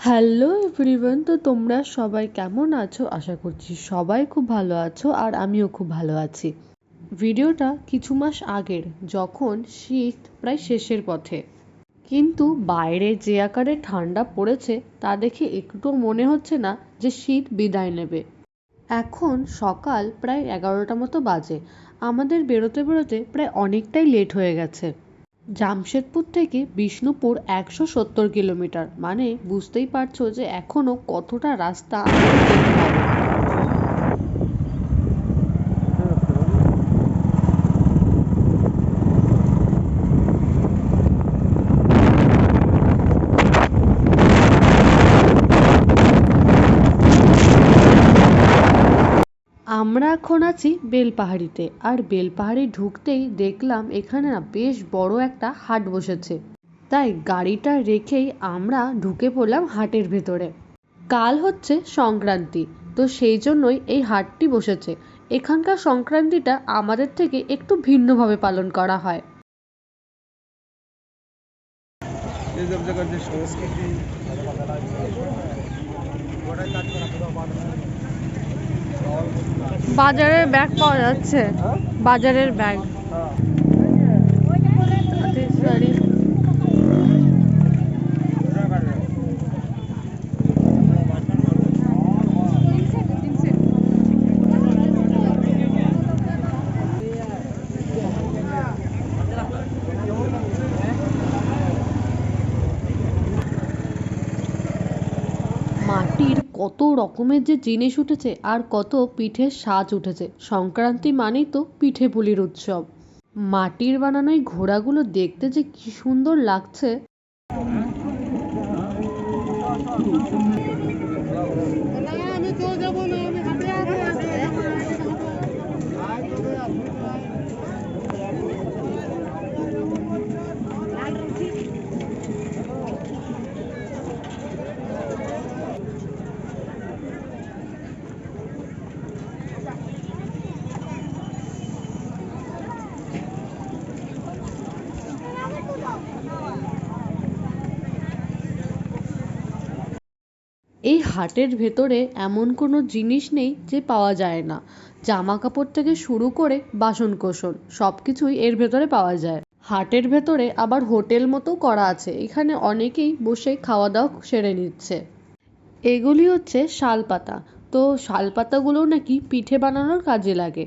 Hello everyone তো তোমরা সবাই কেমন আছো? আশা করছি সবাই খুব ভালো আছো আর আমিও খুব ভালো আছি। ভিডিওটা কিছু মাস আগের, যখন শীত প্রায় শেষের পথে। কিন্তু বাইরে যে আকারে ঠান্ডা পড়েছে, তা দেখে একটুও মনে হচ্ছে না যে শীত বিদায় নেবে। এখন সকাল প্রায় এগারোটা মতো বাজে। আমাদের বেরোতে বেরোতে প্রায় অনেকটাই লেট হয়ে গেছে। জামশেদপুর থেকে বিষ্ণুপুর একশো সত্তর কিলোমিটার। মানে বুঝতেই পারছ যে এখনও কতটা রাস্তা আমাদের যেতে হবে আমরা এখন আছি বেলপাহাড়িতে। আর বেলপাহাড়ি ঢুকতেই দেখলাম এখানে না বেশ বড় একটা হাট বসেছে। তাই গাড়িটা রেখেই আমরা ঢুকে পড়লাম হাটের ভেতরে। কাল হচ্ছে সংক্রান্তি, তো সেই জন্যই এই হাটটি বসেছে। এখানকার সংক্রান্তিটা আমাদের থেকে একটু ভিন্নভাবে পালন করা হয়। সংস্কৃতি বাজারের ব্যাগ পাওয়া যাচ্ছে। বাজারের ব্যাগ মাটির কত রকমের যে জিনিস উঠেছে আর কত পিঠের সাজ উঠেছে। সংক্রান্তি মানেই তো পিঠে পুলির উৎসব। মাটির বানানো এই ঘোড়াগুলো দেখতে যে কি সুন্দর লাগছে। এই হাটের ভেতরে এমন কোনো জিনিস নেই যে পাওয়া যায় না। জামা কাপড় থেকে শুরু করে বাসন কোসন সব কিছুই এর ভেতরে পাওয়া যায়। হাটের ভেতরে আবার হোটেল মতো করা আছে, এখানে অনেকেই বসে খাওয়া দাওয়া সেরে নিচ্ছে। এগুলি হচ্ছে শালপাতা। তো শালপাতাগুলোও নাকি পিঠে বানানোর কাজে লাগে।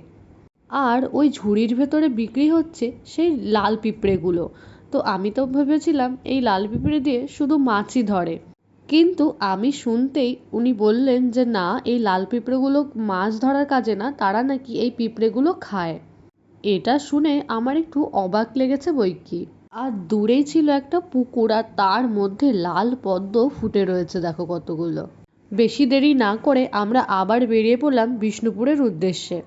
আর ওই ঝুড়ির ভেতরে বিক্রি হচ্ছে সেই লাল পিঁপড়েগুলো। তো আমি তো ভেবেছিলাম এই লাল পিঁপড়ে দিয়ে শুধু মাছই ধরে। কিন্তু আমি শুনতেই উনি বললেন যে, না, এই লাল পিঁপড়েগুলো মাছ ধরার কাজে না, তারা নাকি এই পিঁপড়েগুলো খায়। এটা শুনে আমার একটু অবাক লেগেছে বই কি আর দূরেই ছিল একটা পুকুর আর তার মধ্যে লাল পদ্ম ফুটে রয়েছে, দেখো কতগুলো। বেশি দেরি না করে আমরা আবার বেরিয়ে পড়লাম বিষ্ণুপুরের উদ্দেশ্যে।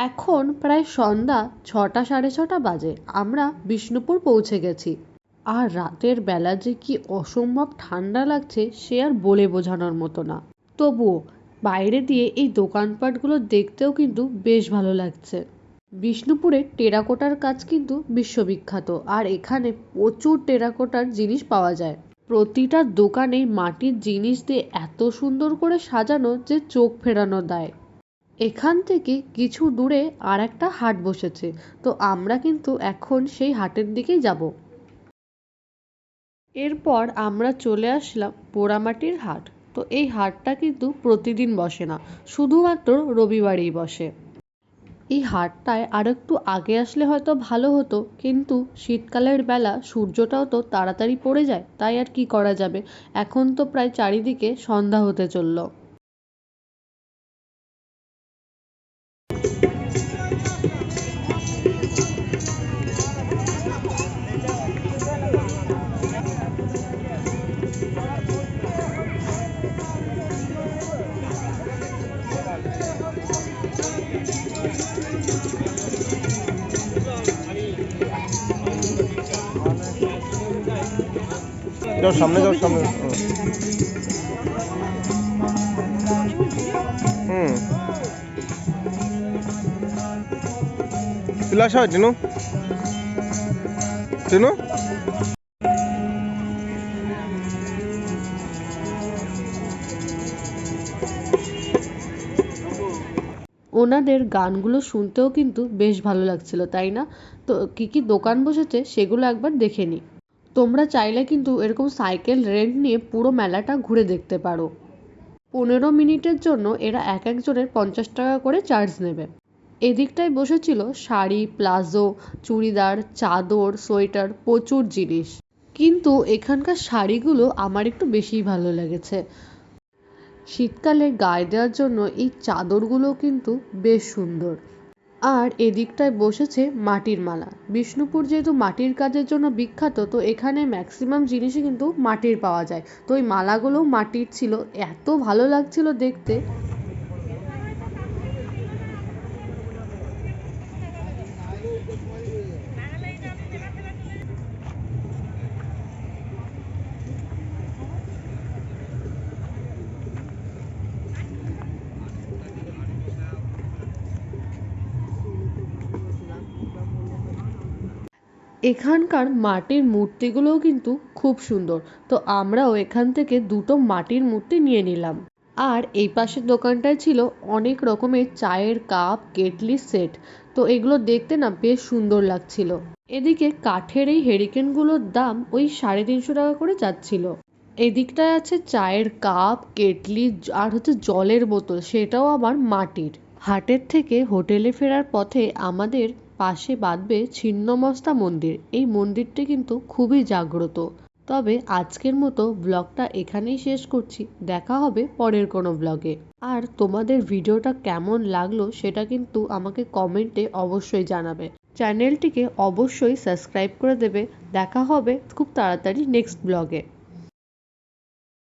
এখন প্রায় সন্ধ্যা ছটা সাড়ে ছটা বাজে। আমরা বিষ্ণুপুর পৌঁছে গেছি। আর রাতের বেলা যে কি অসম্ভব ঠান্ডা লাগছে সে আর বলে বোঝানোর মতো না। তবুও বাইরে দিয়ে এই দোকানপাটগুলো দেখতেও কিন্তু বেশ ভালো লাগছে। বিষ্ণুপুরে টেরাকোটার কাজ কিন্তু বিশ্ববিখ্যাত, আর এখানে প্রচুর টেরাকোটার জিনিস পাওয়া যায়। প্রতিটা দোকানে মাটির জিনিস দিয়ে এত সুন্দর করে সাজানো যে চোখ ফেরানো দেয়। এখান থেকে কিছু দূরে আর একটা হাট বসেছে। তো আমরা কিন্তু এখন সেই হাটের দিকেই যাব। এরপর আমরা চলে আসলাম পোড়ামাটির হাট। তো এই হাটটা কিন্তু প্রতিদিন বসে না, শুধুমাত্র রবিবারেই বসে। এই হাটটায় আর একটু আগে আসলে হয়তো ভালো হতো, কিন্তু শীতকালের বেলা সূর্যটাও তো তাড়াতাড়ি পড়ে যায়, তাই আর কি করা যাবে? এখন তো প্রায় চারিদিকে সন্ধ্যা হতে চলল। যাও, সামনে যাও, সামনে। হয়, টিনু। টিনু। ওনাদের গানগুলো শুনতেও কিন্তু বেশ ভালো লাগছিল, তাই না? তো কী কী দোকান বসেছে সেগুলো একবার দেখে নিই। তোমরা চাইলে কিন্তু এরকম সাইকেল রেন্ট নিয়ে পুরো মেলাটা ঘুরে দেখতে পারো। পনেরো মিনিটের জন্য এরা এক একজনের পঞ্চাশ টাকা করে চার্জ নেবে। এদিকটায় বসেছিল শাড়ি, প্লাজো, চুড়িদার, চাদর, সোয়েটার, প্রচুর জিনিস। কিন্তু এখানকার শাড়িগুলো আমার একটু বেশিই ভালো লেগেছে। শীতকালে গায়ে দেওয়ার জন্য এই চাদরগুলো কিন্তু বেশ সুন্দর। আর এদিকটায় বসেছে মাটির মালা। বিষ্ণুপুর যেহেতু মাটির কাজের জন্য বিখ্যাত, তো এখানে ম্যাক্সিমাম জিনিসই কিন্তু মাটির পাওয়া যায়। তো ওই মালাগুলোও মাটির ছিল। এত ভালো লাগছিল দেখতে। এখানকার মাটির মূর্তিগুলোও কিন্তু খুব সুন্দর। তো আমরাও এখান থেকে দুটো মাটির মূর্তি নিয়ে নিলাম। আর এই পাশের দোকানটায় ছিল অনেক রকমের চায়ের কাপ কেটলির সেট। তো এগুলো দেখতে না বেশ সুন্দর লাগছিল। এদিকে কাঠের এই হেরিকেনগুলোর দাম ওই সাড়ে তিনশো টাকা করে যাচ্ছিল। এদিকটায় আছে চায়ের কাপ, কেটলি আর হচ্ছে জলের বোতল, সেটাও আবার মাটির। হাটের থেকে হোটেলে ফেরার পথে আমাদের পাশে বাঁধবে ছিন্নমস্তা মন্দির। এই মন্দিরটি কিন্তু খুবই জাগ্রত। তবে আজকের মতো ব্লগটা এখানেই শেষ করছি। দেখা হবে পরের কোনো ব্লগে। আর তোমাদের ভিডিওটা কেমন লাগল সেটা কিন্তু আমাকে কমেন্টে অবশ্যই জানাবে। চ্যানেলটিকে অবশ্যই সাবস্ক্রাইব করে দেবে। দেখা হবে খুব তাড়াতাড়ি নেক্সট ব্লগে।